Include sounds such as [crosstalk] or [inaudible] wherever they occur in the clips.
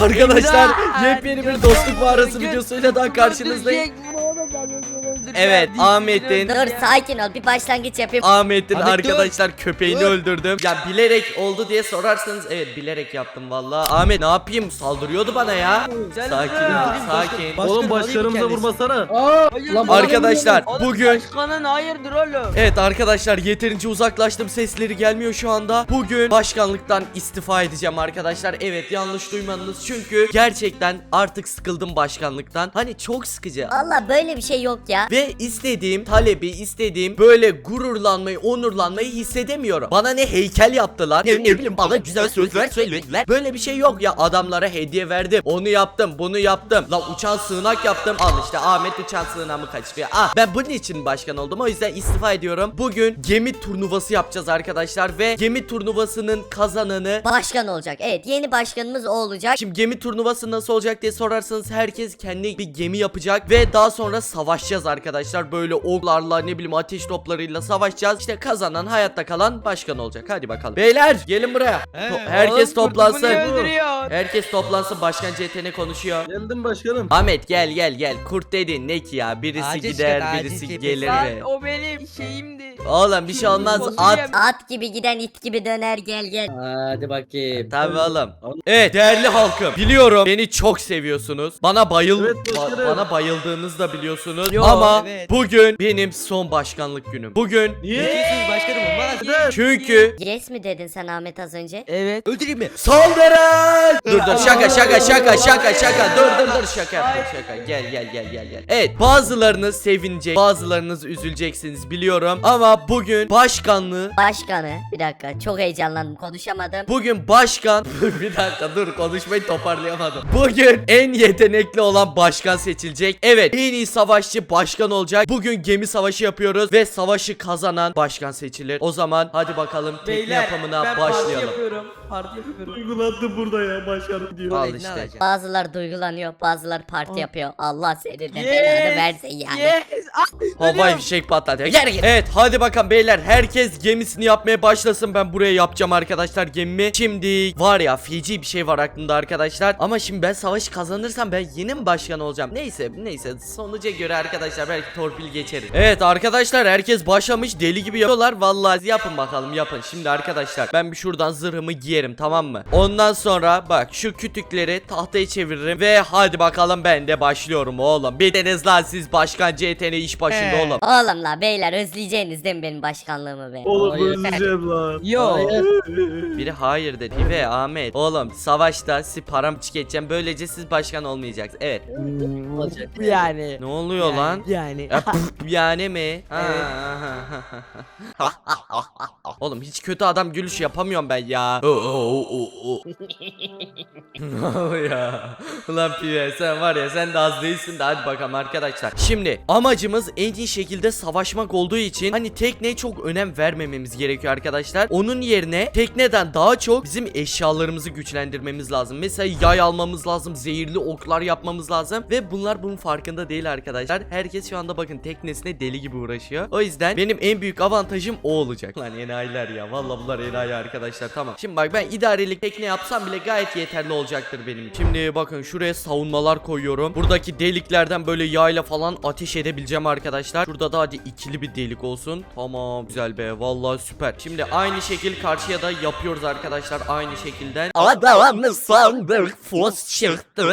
Arkadaşlar yepyeni bir dostluk mağarası videosuyla daha karşınızdayım. Öldüreceğim. Evet, Ahmet'in- Dur sakin ol bir başlangıç yapayım. Ahmet'in Ahmet, dur. arkadaşlar köpeğini Dur. öldürdüm. Ya bilerek oldu diye sorarsanız evet bilerek yaptım valla. Ahmet ne yapayım saldırıyordu bana ya. Sakin ol sakin. Başkanım, Oğlum alayım başlarımıza kendisi. vurmasana. Lan oğlum? Arkadaşlar Oğlum, bugün Başkanın hayırdır oğlum? Evet arkadaşlar yeterince uzaklaştım sesleri gelmiyor şu anda. Bugün başkanlıktan istifa edeceğim arkadaşlar. Evet yanlış duymadınız çünkü gerçekten artık sıkıldım başkanlıktan. Hani çok sıkıcı. Valla böyle bir şey yok ya. Ve istediğim talebi istediğim böyle gururlanmayı onurlanmayı hissedemiyorum. Bana ne heykel yaptılar ne, ne bileyim bana güzel sözler söylediler. Böyle bir şey yok ya adamlara hediye verdim. Onu yaptım bunu yaptım. La uçan sığınak yaptım. Al işte Ahmet uçan sığınağımı kaçırıyor. Ah ben bunun için başkan oldum o yüzden istifa ediyorum. Bugün gemi turnuvası yapacağız arkadaşlar ve gemi turnuvasının kazananı Başkan olacak. Evet yeni başkanımız o olacak. Şimdi gemi turnuvası nasıl olacak diye sorarsanız herkes kendi bir gemi yapacak ve daha sonra savaşacağız arkadaşlar. Böyle oklarla ne bileyim ateş toplarıyla savaşacağız. İşte kazanan hayatta kalan başkan olacak. Hadi bakalım. Beyler gelin buraya. To- herkes Oğlum, toplansın. öldürüyor. Herkes toplansın. Başkan CTN konuşuyor. Geldim başkanım. Ahmet gel gel gel. Kurt dedin ne ki ya? Birisi Acil gider, acil birisi şikayet. gelir Lan ve. o benim şeyimdi. Oğlum bir şey olmaz. Fasulye At? At gibi giden it gibi döner gel gel. Hadi bakayım. Tabii oğlum. Evet değerli halkım. Biliyorum beni çok seviyorsunuz. Bana bayıl Evet, ba- bana bayıldığınızı da biliyorsunuz. Yo, Ama evet. bugün benim son başkanlık günüm. Bugün Niye? Başkanım olmaz. Çünkü Yes mi dedin sen Ahmet az önce? Evet. Öldüreyim mi? saldırın. Dur dur şaka şaka şaka şaka şaka. Dur dur dur şaka yaptım şaka. Gel gel gel gel gel. Evet bazılarınız sevinecek, bazılarınız üzüleceksiniz biliyorum. Ama bugün başkanlığı Başkanı. Bir dakika çok heyecanlandım konuşamadım. Bugün başkan [laughs] bir dakika dur konuşmayı toparlayamadım. Bugün en yetenekli olan başkan seçilecek. Evet en iyi savaşçı başkan olacak. Bugün gemi savaşı yapıyoruz ve savaşı kazanan başkan seçilir. O zaman hadi bakalım tekne Beyler yapımına ben parti başlayalım. yapıyorum. Parti yapıyorum. Duygulandım burada ya başkanım diyor. Al işte. alacağım? Bazılar duygulanıyor bazılar parti yapıyor. Allah senin de Yes, belanı versin yani. Yes. Ah, Havai ölüyorum. fişek patlatıyor. Gel gel. Evet hadi bakalım beyler herkes gemisini yapmaya başlasın. Ben buraya yapacağım arkadaşlar gemimi. Şimdi var ya feci bir şey var aklımda arkadaşlar. Ama şimdi ben savaşı kazanırsam ben yeni mi başkan olacağım? Neyse neyse sonuca göre arkadaşlar belki torpil geçeriz. Evet arkadaşlar herkes başlamış deli gibi yapıyorlar. Vallahi yapın bakalım yapın. Şimdi arkadaşlar ben bir şuradan zırhımı giyerim tamam mı? Ondan sonra bak şu kütükleri tahtaya çeviririm ve hadi bakalım ben de başlıyorum oğlum. Bir deniz lan siz başkan CTN iş başında He. oğlum. Oğlum la beyler özleyeceğiniz değil mi benim başkanlığımı be? Oğlum Hayır. özleyeceğim lan. Yo. Biri hayır dedi ve Ahmet. Oğlum savaşta sizi paramçık edeceğim. Böylece siz başkan olmayacaksınız. Evet. Olacak. Yani. Ne oluyor lan? Yani. Ya, pf, yani mi? Ha, Evet. ha, ha, ha. [laughs] Oğlum hiç kötü adam gülüş yapamıyorum ben ya. Oo, oo, oo, oo. ya? Ulan pive sen var ya sen de az değilsin de hadi bakalım arkadaşlar. Şimdi amacımız en iyi şekilde savaşmak olduğu için hani tekneye çok önem vermememiz gerekiyor arkadaşlar. Onun yerine tekneden daha çok bizim eşyalarımızı güçlendirmemiz lazım. Mesela yay almamız lazım, zehirli oklar yapmamız lazım ve bunlar bunun farkında değil arkadaşlar. Herkes şu anda bakın teknesine deli gibi uğraşıyor. O yüzden benim en büyük avantajım o olacak. Lan enayiler ya. Vallahi bunlar enayi arkadaşlar. Tamam. Şimdi bak ben idarelik tekne yapsam bile gayet yeterli olacaktır benim için. Şimdi bakın şuraya savunmalar koyuyorum. Buradaki deliklerden böyle yayla falan ateş edebileceğim arkadaşlar. Şurada da hadi ikili bir delik olsun. Tamam güzel be. Vallahi süper. Şimdi aynı şekil karşıya da yapıyoruz arkadaşlar. Aynı şekilden. Adamı sandık fos çıktı.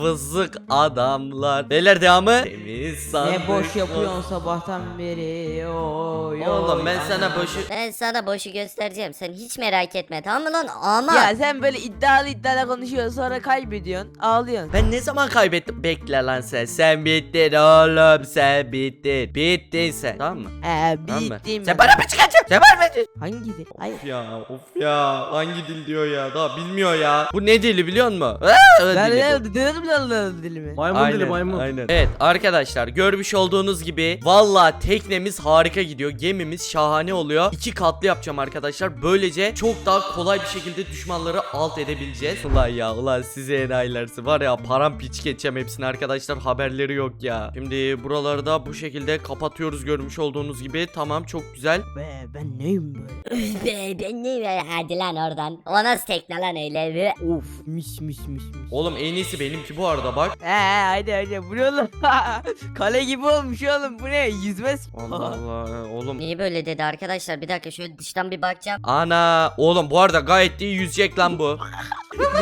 Vızık adamlar. Beyler devamı. Temiz sandık. Ne boş yapıyorsun sabahtan beri. Oy, Oğlum oy, ben sana ana. Boşu Ben sana boşu göstereceğim. Sen hiç merak etme tamam mı lan? Ama Ya sen böyle iddialı iddialı konuşuyorsun sonra kaybediyorsun. Ağlıyorsun. Ben ne zaman kaybettim? Bekle lan sen. Sen bittin oğlum. Sen bittin. Bittin sen. Tamam mı? Ee Tamam mı? bittim. Sen bana mı çıkacaksın? Sen bana mı? Hangi dil? Hayır. Of ya of ya. Hangi dil diyor ya? Daha bilmiyor ya. Bu ne dili biliyor musun? Aa, öyle Ben dili ne bu. dedim lan dilimi. Maymun dili maymun. Aynen. Evet arkadaşlar görmüş olduğunuz gibi valla teknemiz harika gidiyor. Gemimiz şahane oluyor. İki katlı yapacağım arkadaşlar. Böylece çok daha kolay bir şekilde düşmanları alt edebileceğiz. Ulan ya ulan size enayilersi var ya param piç geçeceğim hepsini arkadaşlar haberleri yok ya. Şimdi buraları da bu şekilde kapatıyoruz görmüş olduğunuz gibi. Tamam çok güzel. Be ben neyim böyle? Üf [laughs] be ben ne be hadi lan oradan. O nasıl tekne lan öyle be. Of mis mis mis mis. Oğlum en iyisi benimki bu arada bak. He hadi hadi bu ne oğlum? [laughs] Kale gibi olmuş oğlum bu ne? Yüzmez. Allah Allah oğlum. Niye böyle dedi arkadaşlar bir dakika şöyle dıştan bir bakacağım. Ana oğlum bu arada gayet iyi yüzecek lan bu.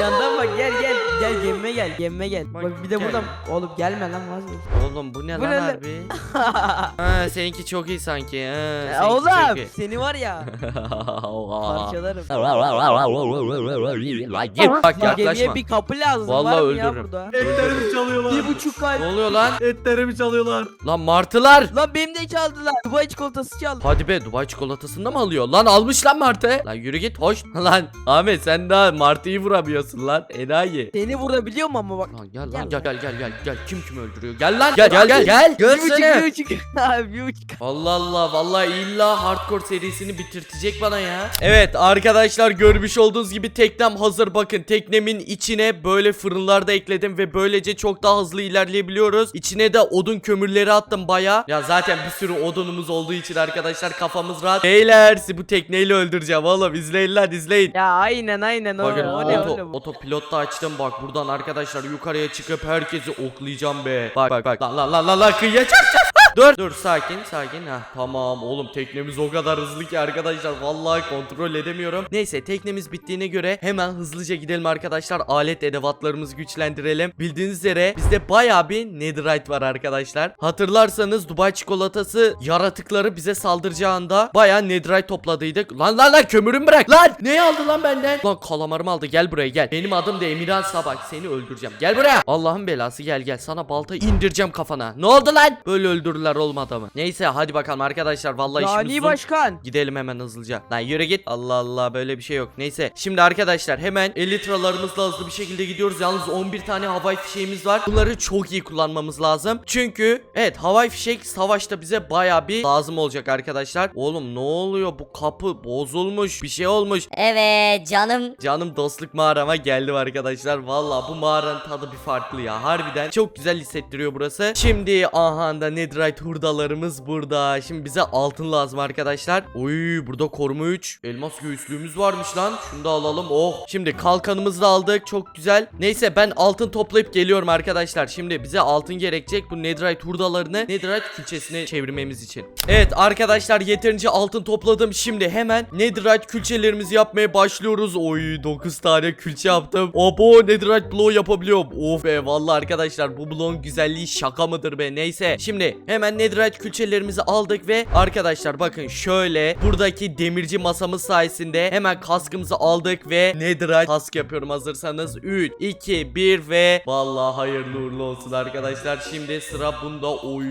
Yandan bak gel gel gel gemime gel gemime gel. Bak, Bak, bir de gel. buradan oğlum gelme lan vazgeç. Oğlum bu ne Bu lan ne lan? harbi? [laughs] ha seninki çok iyi sanki. Ha, Ya seninki çok oğlum iyi. seni var ya [laughs] parçalarım. Bak Bak yaklaşma. gemiye bir kapı lazım Vallahi var mı ya öldürürüm. burada? Etlerimi çalıyorlar. Bir buçuk kalp. Ne oluyor lan? Etlerimi çalıyorlar. Lan martılar. Lan benim de çaldılar. Dubai çikolatası çaldı. Hadi be Dubai çikolatasını mı alıyor? Lan almış lan martı. Lan yürü git hoş. Lan Ahmet sen daha martıyı vuramıyorsun lan. Enayi. Seni vurabiliyor mu ama bak. Lan gel lan Gel gel gel gel gel kim kimi öldürüyor gel lan gel gel gel gel Bir buçuk görsene bir [laughs] buçuk. Abi bir buçuk. Allah Allah vallahi illa hardcore serisini bitirtecek bana ya. Evet arkadaşlar görmüş olduğunuz gibi teknem hazır bakın teknemin içine böyle fırınlar da ekledim ve böylece çok daha hızlı ilerleyebiliyoruz. İçine de odun kömürleri attım baya. Ya zaten bir sürü odunumuz olduğu için arkadaşlar kafamız rahat. Beyler bu tekneyle öldüreceğim oğlum izleyin lan izleyin. Ya aynen aynen o, Bakın o ne o oto, ne bu? otopilot da açtım Buradan arkadaşlar yukarıya çıkıp herkesi oklayacağım be. Bak bak bak. La la la la la kıyacağım. 4 Dur sakin sakin. Heh, tamam oğlum teknemiz o kadar hızlı ki arkadaşlar. Vallahi kontrol edemiyorum. Neyse teknemiz bittiğine göre hemen hızlıca gidelim arkadaşlar. Alet edevatlarımızı güçlendirelim. Bildiğiniz üzere bizde baya bir netherite var arkadaşlar. Hatırlarsanız Dubai çikolatası yaratıkları bize saldıracağında baya netherite topladıydık. Lan lan lan kömürümü bırak lan. Ne aldı lan benden? Lan kalamarımı aldı gel buraya gel. Benim adım da Emirhan Sabah. Seni öldüreceğim. Gel buraya. Allah'ın belası gel gel. Sana balta indireceğim kafana. Ne oldu lan? Böyle öldürülen öldürdüler oğlum adamı. Neyse hadi bakalım arkadaşlar vallahi işimiz uzun. başkan. Gidelim hemen hızlıca. Lan yürü git. Allah Allah böyle bir şey yok. Neyse. Şimdi arkadaşlar hemen elitralarımızla hızlı bir şekilde gidiyoruz. Yalnız 11 tane havai fişeğimiz var. Bunları çok iyi kullanmamız lazım. Çünkü evet havai fişek savaşta bize baya bir lazım olacak arkadaşlar. Oğlum ne oluyor? Bu kapı bozulmuş. Bir şey olmuş. Evet canım. Canım dostluk mağarama geldim arkadaşlar. Valla bu mağaranın tadı bir farklı ya. Harbiden çok güzel hissettiriyor burası. Şimdi aha da netherite hurdalarımız burada. Şimdi bize altın lazım arkadaşlar. Oy burada koruma 3. Elmas göğüslüğümüz varmış lan. Şunu da alalım. Oh. Şimdi kalkanımızı da aldık. Çok güzel. Neyse ben altın toplayıp geliyorum arkadaşlar. Şimdi bize altın gerekecek. Bu netherite hurdalarını netherite külçesine çevirmemiz için. Evet arkadaşlar yeterince altın topladım. Şimdi hemen netherite külçelerimizi yapmaya başlıyoruz. Oy 9 tane külçe yaptım. Obo netherite bloğu yapabiliyorum. Of be vallahi arkadaşlar bu bloğun güzelliği şaka mıdır be neyse. Şimdi hemen netherite külçelerimizi aldık ve arkadaşlar bakın şöyle buradaki demirci masamız sayesinde hemen kaskımızı aldık ve netherite kask yapıyorum hazırsanız 3 2 1 ve vallahi hayırlı uğurlu olsun arkadaşlar. Şimdi sıra bunda oy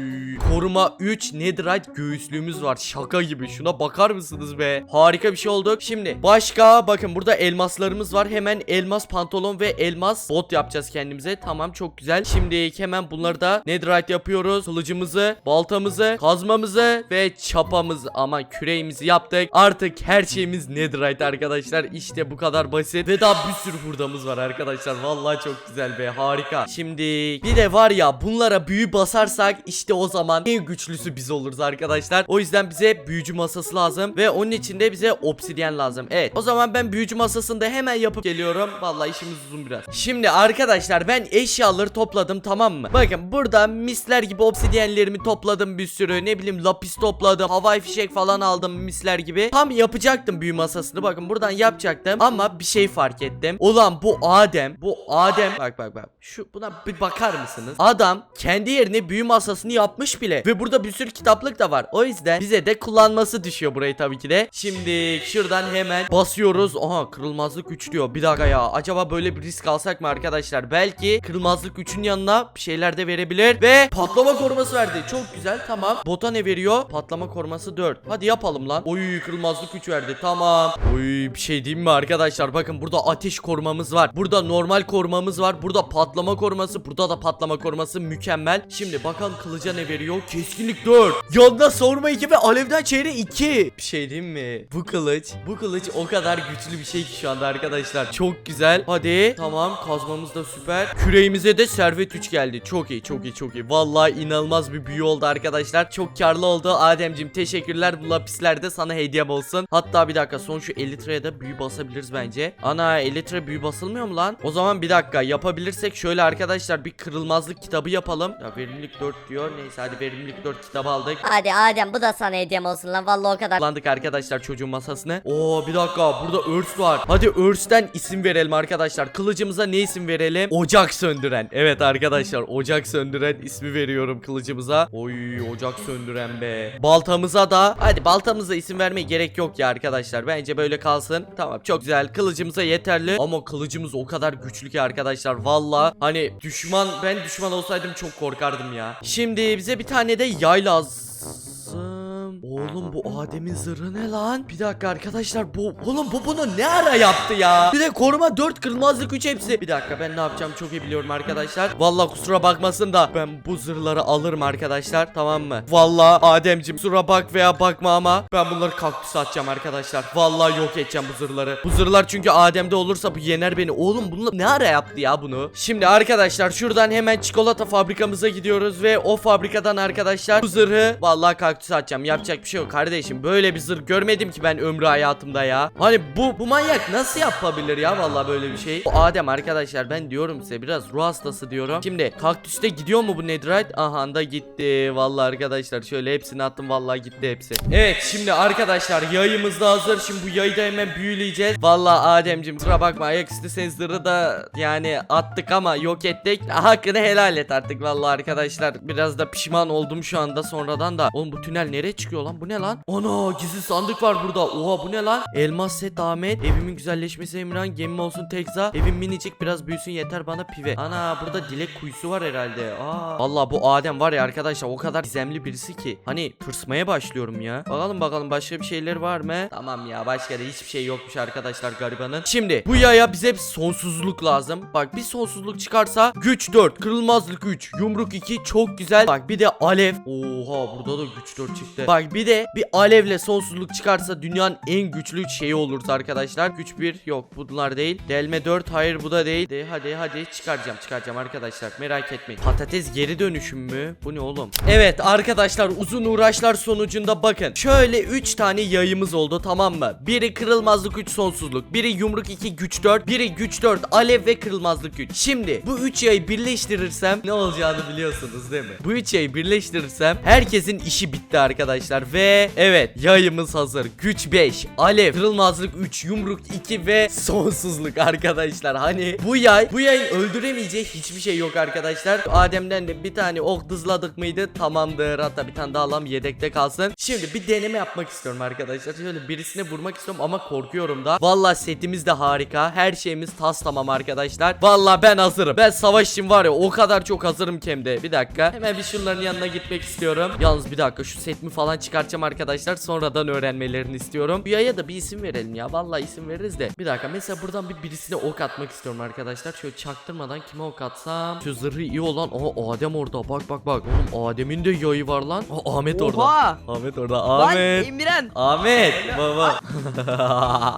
koruma 3 netherite göğüslüğümüz var. Şaka gibi. Şuna bakar mısınız be? Harika bir şey olduk. Şimdi başka bakın burada elmaslarımız var. Hemen elmas pantolon ve elmas bot yapacağız kendimize. Tamam çok güzel. Şimdi hemen bunları da netherite yapıyoruz. Kılıcımızı, baltamızı, kazmamızı ve çapamızı ama küreğimizi yaptık. Artık her şeyimiz netherite arkadaşlar. İşte bu kadar basit. Ve daha bir sürü hurdamız var arkadaşlar. Vallahi çok güzel be. Harika. Şimdi bir de var ya bunlara büyü basarsak işte o zaman en güçlüsü biz oluruz arkadaşlar. O yüzden bize büyücü masası lazım ve onun için de bize obsidyen lazım. Evet. O zaman ben büyücü masasını da hemen yapıp geliyorum. Vallahi işimiz uzun biraz. Şimdi arkadaşlar ben eşyaları topladım tamam mı? Bakın burada misler gibi obsidyenlerimi topladım bir sürü. Ne bileyim lapis topladım. Havai fişek falan aldım misler gibi. Tam yapacaktım büyü masasını. Bakın buradan yapacaktım ama bir şey fark ettim. Ulan bu Adem, bu Adem bak bak bak. Şu buna bir bakar mısınız? Adam kendi yerine büyü masasını yapmış bile ve burada bir sürü kitaplık da var. O yüzden bize de kullanması düşüyor burayı tabii ki de. Şimdi şuradan hemen basıyoruz. Aha kırılmazlık 3 diyor. Bir dakika ya. Acaba böyle bir risk alsak mı arkadaşlar? Belki kırılmazlık 3'ün yanına bir şeyler de verebilir ve patlama koruması verdi. Çok çok güzel tamam. Bota ne veriyor? Patlama koruması 4. Hadi yapalım lan. Oy kırılmazlık 3 verdi tamam. Oy bir şey diyeyim mi arkadaşlar? Bakın burada ateş korumamız var. Burada normal korumamız var. Burada patlama koruması. Burada da patlama koruması mükemmel. Şimdi bakalım kılıca ne veriyor? Keskinlik 4. Yanında savurma 2 ve alevden çeyre 2. Bir şey diyeyim mi? Bu kılıç. Bu kılıç o kadar güçlü bir şey ki şu anda arkadaşlar. Çok güzel. Hadi. Tamam kazmamız da süper. Küreğimize de servet 3 geldi. Çok iyi çok iyi çok iyi. Vallahi inanılmaz bir büyü oldu arkadaşlar. Çok karlı oldu. Ademcim teşekkürler. Bu lapisler de sana hediyem olsun. Hatta bir dakika son şu 50 liraya da büyü basabiliriz bence. Ana 50 lira büyü basılmıyor mu lan? O zaman bir dakika yapabilirsek şöyle arkadaşlar bir kırılmazlık kitabı yapalım. Ya verimlilik 4 diyor. Neyse hadi verimlilik 4 kitabı aldık. Hadi Adem bu da sana hediyem olsun lan vallahi o kadar. Kullandık arkadaşlar çocuğun masasını. Oo bir dakika burada örs var. Hadi örsten isim verelim arkadaşlar. Kılıcımıza ne isim verelim? Ocak söndüren. Evet arkadaşlar ocak söndüren ismi veriyorum kılıcımıza. Oy ocak söndüren be. Baltamıza da hadi baltamıza isim vermeye gerek yok ya arkadaşlar. Bence böyle kalsın. Tamam çok güzel. Kılıcımıza yeterli. Ama kılıcımız o kadar güçlü ki arkadaşlar. Valla hani düşman ben düşman olsaydım çok korkardım ya. Şimdi bize bir tane de yay lazım. Oğlum bu Adem'in zırhı ne lan? Bir dakika arkadaşlar bu oğlum bu bunu ne ara yaptı ya? Bir de koruma 4 kırılmazlık 3 hepsi. Bir dakika ben ne yapacağım çok iyi biliyorum arkadaşlar. Vallahi kusura bakmasın da ben bu zırhları alırım arkadaşlar tamam mı? Vallahi Ademcim kusura bak veya bakma ama ben bunları kaktüse atacağım arkadaşlar. Vallahi yok edeceğim bu zırhları. Bu zırhlar çünkü Adem'de olursa bu yener beni. Oğlum bunu ne ara yaptı ya bunu? Şimdi arkadaşlar şuradan hemen çikolata fabrikamıza gidiyoruz ve o fabrikadan arkadaşlar bu zırhı vallahi kaktüse atacağım. Yapacak bir şey yok kardeşim. Böyle bir zırh görmedim ki ben ömrü hayatımda ya. Hani bu bu manyak nasıl yapabilir ya vallahi böyle bir şey. Bu Adem arkadaşlar ben diyorum size biraz ruh hastası diyorum. Şimdi kaktüste gidiyor mu bu netherite? Aha da gitti. Vallahi arkadaşlar şöyle hepsini attım vallahi gitti hepsi. Evet şimdi arkadaşlar yayımız da hazır. Şimdi bu yayı da hemen büyüleyeceğiz. Vallahi Ademcim kusura bakma ayaküstü sen zırhı da yani attık ama yok ettik. Hakkını helal et artık vallahi arkadaşlar. Biraz da pişman oldum şu anda sonradan da. Oğlum bu tünel nereye çıkıyor lan? Bu ne lan? Ana gizli sandık var burada. Oha bu ne lan? Elmas set Ahmet. Evimin güzelleşmesi Emran. Gemim olsun Tekza. Evim minicik biraz büyüsün yeter bana pive. Ana burada dilek kuyusu var herhalde. Aa. Vallahi bu Adem var ya arkadaşlar o kadar gizemli birisi ki. Hani tırsmaya başlıyorum ya. Bakalım bakalım başka bir şeyler var mı? Tamam ya başka da hiçbir şey yokmuş arkadaşlar garibanın. Şimdi bu yaya bize bir sonsuzluk lazım. Bak bir sonsuzluk çıkarsa güç 4, kırılmazlık 3, yumruk 2 çok güzel. Bak bir de alev. Oha burada da güç 4 çıktı. Bak bir de bir alevle sonsuzluk çıkarsa dünyanın en güçlü şeyi oluruz arkadaşlar. Güç 1 yok bunlar değil. Delme 4 hayır bu da değil. De, hadi hadi çıkaracağım çıkaracağım arkadaşlar merak etmeyin. Patates geri dönüşüm mü? Bu ne oğlum? Evet arkadaşlar uzun uğraşlar sonucunda bakın. Şöyle 3 tane yayımız oldu tamam mı? Biri kırılmazlık 3 sonsuzluk. Biri yumruk 2 güç 4. Biri güç 4 alev ve kırılmazlık 3. Şimdi bu 3 yayı birleştirirsem ne olacağını biliyorsunuz değil mi? Bu 3 yayı birleştirirsem herkesin işi bitti arkadaşlar. Ve evet yayımız hazır. Güç 5 alev kırılmazlık 3 yumruk 2 ve sonsuzluk arkadaşlar. Hani bu yay bu yayın öldüremeyeceği hiçbir şey yok arkadaşlar. Adem'den de bir tane ok dızladık mıydı? Tamamdır. Hatta bir tane daha alalım yedekte kalsın. Şimdi bir deneme yapmak istiyorum arkadaşlar. Şöyle birisine vurmak istiyorum ama korkuyorum da. Vallahi setimiz de harika. Her şeyimiz tas tamam arkadaşlar. Vallahi ben hazırım. Ben savaş için var ya o kadar çok hazırım ki hem de. Bir dakika. Hemen bir şunların yanına gitmek istiyorum. Yalnız bir dakika şu setimi falan çıkartacağım arkadaşlar. Sonradan öğrenmelerini istiyorum. Bu yaya da bir isim verelim ya. Vallahi isim veririz de. Bir dakika mesela buradan bir birisine ok atmak istiyorum arkadaşlar. Şöyle çaktırmadan kime ok atsam. Şu zırhı iyi olan. Aa Adem orada. Bak bak bak. Oğlum Adem'in de yayı var lan. Aa Ahmet orada. Oha. Ahmet orada. Lan Ahmet. Emirhan. Ahmet. Baba.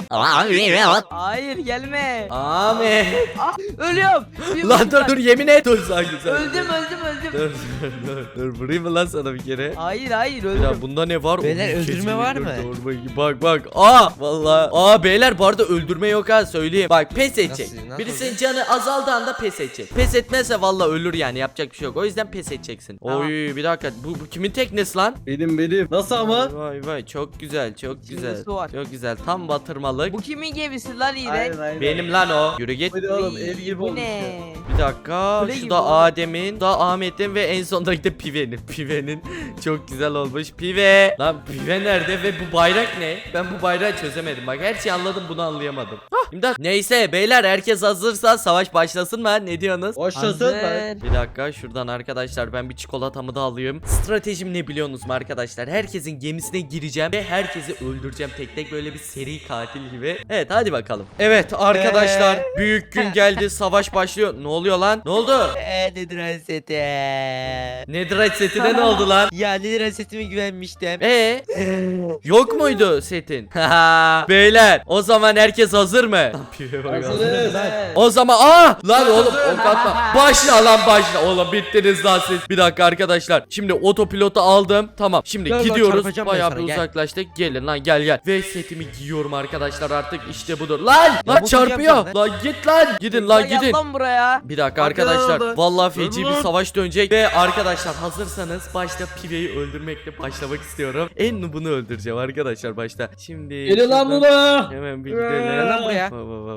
[laughs] Hayır gelme. Ahmet. Ah, ölüyorum. Bir Lan dur dur yemin et. Dur sanki sen. Öldüm öldüm öldüm. Dur dur dur. Dur vurayım mı lan sana bir kere? Hayır hayır Ya öldüm. Bunda ne var? Beyler, Oğlum, öldürme var mı? dur, bak, Bak. Aa vallahi. Aa beyler bu arada öldürme yok ha söyleyeyim. Bak pes edecek. Nasıl- nasıl Birisinin canı azaldığı anda pes edecek. Pes etmezse vallahi ölür yani yapacak bir şey yok. O yüzden pes edeceksin. Tamam. Oy bir dakika bu, bu kimin teknesi lan? Benim benim. Nasıl ama? Vay vay çok güzel çok İçinde güzel. su var. Çok güzel tam batırmalık. Bu kimin gemisi lan iğrenç? Aynen aynen. Benim lan o. Yürü git. Hadi oğlum ev gibi Bu olmuş ne? ya. Bir dakika. Kule Şu da oldu. Adem'in, da Ahmet'in ve en sondaki de Pive'nin. [laughs] Pive'nin çok güzel olmuş. Pive. Pive. Lan pive nerede ve bu bayrak ne? Ben bu bayrağı çözemedim. Bak her şeyi anladım bunu anlayamadım. Hah, İmdat. Neyse beyler herkes hazırsa savaş başlasın mı? Ne diyorsunuz? Başlasın. Bir dakika şuradan arkadaşlar ben bir çikolatamı da alayım. Stratejim ne biliyorsunuz mu arkadaşlar? Herkesin gemisine gireceğim ve herkesi öldüreceğim tek tek böyle bir seri katil gibi. Evet hadi bakalım. Evet arkadaşlar büyük gün geldi [laughs] savaş başlıyor. Ne oluyor lan? Ne oldu? Eee nedir seti? Netherite setine ne oldu lan? Ya nedir setime güvenmiştim. Ee, [laughs] yok muydu setin? [laughs] Beyler o zaman herkes hazır mı? Hazırız. O zaman aa lan oğlum ok atma. [laughs] Başla lan başla. Oğlum bittiniz lan siz. Bir dakika arkadaşlar. Şimdi otopilotu aldım. Tamam. Şimdi Gel lan, gidiyoruz. çarpacağım ben Bayağı sana, bir gel. uzaklaştık. Gelin lan gel gel. Ve setimi giyiyorum arkadaşlar artık. işte budur. Lan lan boku çarpıyor. yapacağım Lan git lan. Gidin lan gidin. lan buraya. Bir dakika Arkadan arkadaşlar. aldı. Vallahi feci bir savaş dönecek ve arkadaşlar hazırsanız başta Pive'yi öldürmekle başlamak istiyorum. En noob'unu öldüreceğim arkadaşlar başta. Şimdi Geliyor lan buna. Hemen bir Gel gidelim. lan buraya.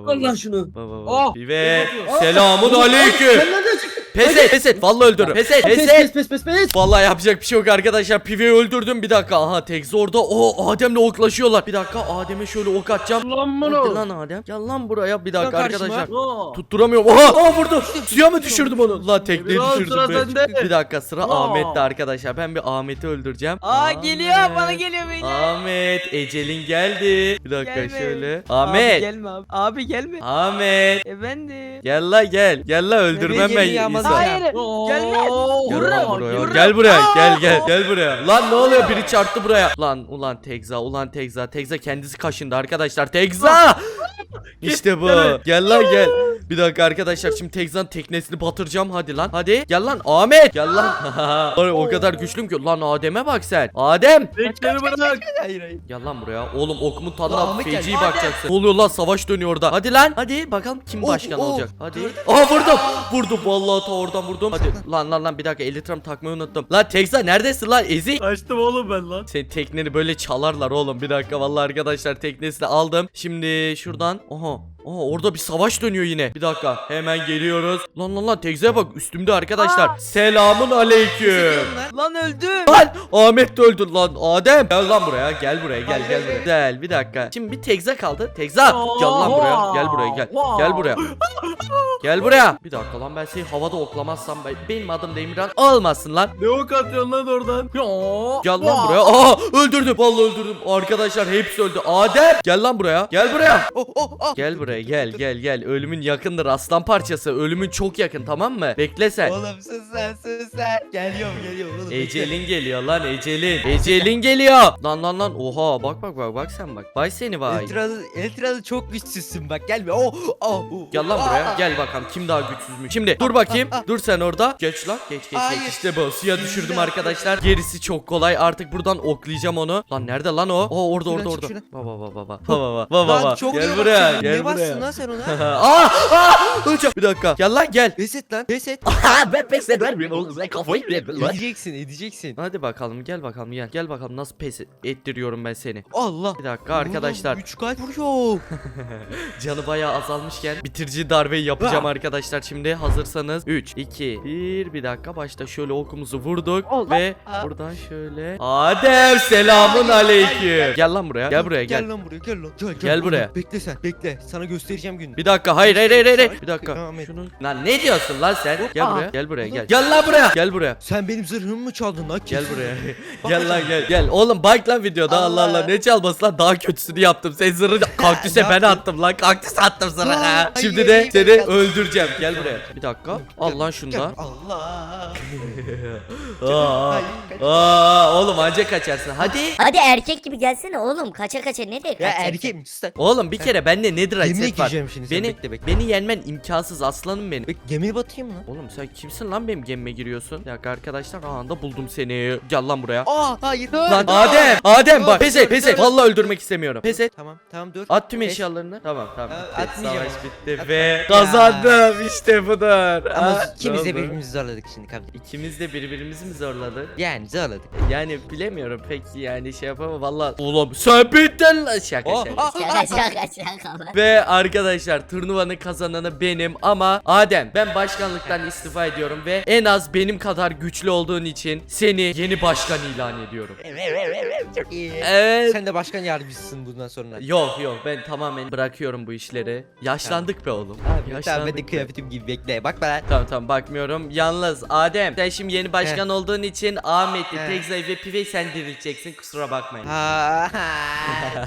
Al lan şunu. Ba, ba, ba. Oh. Pive. Selamun aleyküm. Sen nereden çıktın? Pes et, pes et. Vallahi öldürürüm. Pes et, Pes pes pes et. pes pes pes. Vallahi yapacak bir şey yok arkadaşlar. Pive'yi öldürdüm. Bir dakika. Aha Tex orada. O Adem'le oklaşıyorlar. Bir dakika Adem'e şöyle ok atacağım. Lan Hadi bunu. lan Adem. Gel lan buraya. Bir dakika karşıma. arkadaşlar. Aa. Tutturamıyorum. Oha! Aa vurdu. Suya mı düşürdüm onu? La tekneye Biraz düşürdüm. sıra be. sende. Bir dakika sıra Aa. Ahmet'te arkadaşlar. Ben bir Ahmet'i öldüreceğim. Aa geliyor bana geliyor beyler. Ahmet Ecelin geldi. Bir dakika Gelme. şöyle. Abi Ahmet. gelme abi. Abi gelme. Ahmet. Efendim. Gel la gel. Gel la öldürmem ben geliyor insan. Hayır. Aa. Gelme. Gel Vururum, buraya. vururum. Gel buraya. Aa! Gel gel. Gel buraya. Lan ne oluyor? Biri çarptı buraya. Lan ulan Tegza. Ulan Tegza. Tegza kendisi kaşındı arkadaşlar. Tegza! [laughs] İşte bu. Gel lan gel. Bir dakika arkadaşlar şimdi Tegza'nın teknesini batıracağım. Hadi lan. Hadi. Gel lan Ahmet. Gel lan. [laughs] Ya, o kadar güçlüyüm ki. Lan Adem'e bak sen. Adem. Bekleri bırak. Hayır hayır. Gel lan buraya. Oğlum okumun tadına Ahmet feci bakacaksın. Ne oluyor lan savaş dönüyor orada. Hadi lan. Hadi bakalım kim Oh, başkan oh. olacak. Hadi. Aa vurdum. Vurdum vallahi ta oradan vurdum. Hadi lan lan lan bir dakika elitram takmayı unuttum. Lan Tekza neredesin lan ezik? Açtım oğlum ben lan. Senin tekneni böyle çalarlar oğlum. Bir dakika vallahi arkadaşlar teknesini aldım. Şimdi şuradan. Oha. Oha orada bir savaş dönüyor yine. Bir dakika hemen geliyoruz. Lan lan lan Tekza'ya bak üstümde arkadaşlar. Selamun aleyküm. Lan öldüm. Lan Ahmet de öldü lan Adem. Gel lan buraya gel buraya gel gel buraya. Gel bir dakika. Şimdi bir Tekza kaldı. Tekza gel lan buraya gel buraya gel. Gel buraya. Gel buraya. Bir dakika lan ben seni havada oklamazsam ben, benim adım Demirhan olmasın lan. Ne ok atıyorsun lan oradan? Gel lan buraya. Aa öldürdüm. Vallahi öldürdüm. Arkadaşlar hepsi öldü. Adem gel lan buraya. Gel buraya. Oh oh oh. Gel buraya gel gel gel. Ölümün yakındır aslan parçası. Ölümün çok yakın tamam mı? Bekle sen. Oğlum sus sen sus sen. Geliyorum geliyorum oğlum. Ecelin geliyor lan Ecelin. Ecelin geliyor. Lan lan lan. Oha bak bak bak bak sen bak. Vay seni vay. Eltralı, Eltralı çok güçsüzsün bak gelme. Oh oh. oh. Gel lan buraya. Gel bakalım kim daha güçsüzmüş. Şimdi dur bakayım. Dur sen orada. Geç lan. Geç geç geç. İşte bu. Suya düşürdüm arkadaşlar. Gerisi çok kolay. Artık buradan oklayacağım onu. Lan nerede lan o? O orada orada orada. Baba baba baba. Baba baba. Baba. Gel buraya. Gel bassın buraya. lan sen ona? Aa! Aa! Hocam bir dakika. Gel lan gel. Pes et lan pes et. Ha [laughs] ben pes ederim oğlum sen kafayı yedin lan. edeceksin edeceksin. Hadi bakalım gel bakalım gel. Gel bakalım nasıl pes ettiriyorum ben seni. Allah. Bir dakika arkadaşlar. 3 kalp vuruyor. [laughs] Canı bayağı azalmışken bitirici darbeyi yapacağım Ah. arkadaşlar şimdi hazırsanız 3 2 1 bir dakika başta şöyle okumuzu vurduk Allah. ve Ah. buradan şöyle Adem selamun aleyküm gel lan buraya gel buraya gel Gel lan buraya gel lan. Gel, gel, buraya. Bekle sen bekle. Sana göstereceğim gününü. bir dakika hayır hayır hayır hayır bir dakika Ahmet. şunu lan ne diyorsun lan sen gel buraya gel buraya gel gel lan buraya gel buraya Sen benim zırhımı mı çaldın lan? Gel buraya. [laughs] [laughs] gel lan gel. Gel. Oğlum bak lan videoda Allah Allah. Allah. Ne çalması lan daha kötüsünü yaptım. Sen zırhı [laughs] kaktüse ben attım lan. Kaktüs attım sana. Aa, Şimdi de seni öldüreceğim. Gel buraya. Bir dakika. Al lan şunu Gel. da. Allah. Aa, aa, oğlum anca kaçarsın. Hadi. Hadi erkek gibi gelsene oğlum. Kaça kaça ne de Ya kaçacaksın? erkek mi? Sus lan. Oğlum bir kere bende netherite Gemiye set var. gireceğim şimdi sen Beni, bekle bekle. beni yenmen imkansız aslanım benim. Bek gemiye batayım mı? Oğlum sen kimsin lan benim gemime giriyorsun? Bir dakika arkadaşlar anında buldum seni. Gel lan buraya. Aa hayır. Lan. Adem, Adem bak pes et, pes et. Vallahi öldürmek istemiyorum. Pes et. Tamam tamam dur. At tüm Pes. eşyalarını. Tamam tamam. Ha, bitti. atmayacağım. Savaş bitti ve kazandım. İşte budur. Ama Ah, ikimiz ne de oldu? birbirimizi zorladık şimdi kardeşim. İkimiz de birbirimizi mi zorladık? Yani zorladık. Yani bilemiyorum peki yani şey yapamam valla. Oğlum sen bittin lan şaka Oh, şaka. Şaka şaka şaka lan. Ve arkadaşlar turnuvanın kazananı benim ama Adem ben başkanlıktan istifa ediyorum ve en az benim kadar güçlü olduğun için seni yeni başkan ilan ediyorum. Çok iyi. Evet. Sen de başkan yardımcısısın bundan sonra. Yok yok ben tamamen bırakıyorum bu işleri. Yaşlandık be oğlum. Abi tamam ben de be. kıyafetim gibi bekle. Bak bana. Tamam tamam bakmıyorum. Yalnız Adem sen şimdi yeni başkan olduğun için Ahmet'i, Heh. Tekza'yı ve Pive'yi sen dirilteceksin kusura bakmayın. Ha,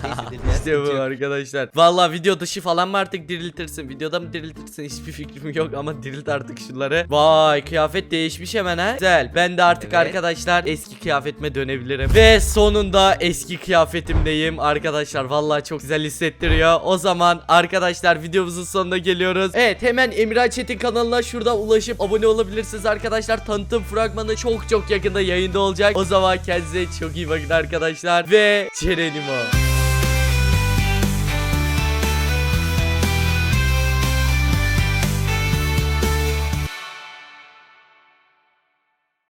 Neyse, İşte bu arkadaşlar. Vallahi video dışı falan mı artık diriltirsin? Videoda mı diriltirsin? [laughs] Hiçbir fikrim yok ama dirilt artık şunları. Vay kıyafet değişmiş hemen ha. Güzel. Ben de artık Evet. arkadaşlar eski kıyafetime dönebilirim. Ve sonunda eski kıyafetimdeyim arkadaşlar. Vallahi çok güzel hissettiriyor. O zaman arkadaşlar videomuzun sonuna geliyoruz. Evet hemen Emirhan Çetin kanalına şurada ulaşıp abone olabilirsiniz arkadaşlar. Tanıtım fragmanı çok çok yakında yayında olacak. O zaman kendinize çok iyi bakın arkadaşlar. Ve Cerenimo.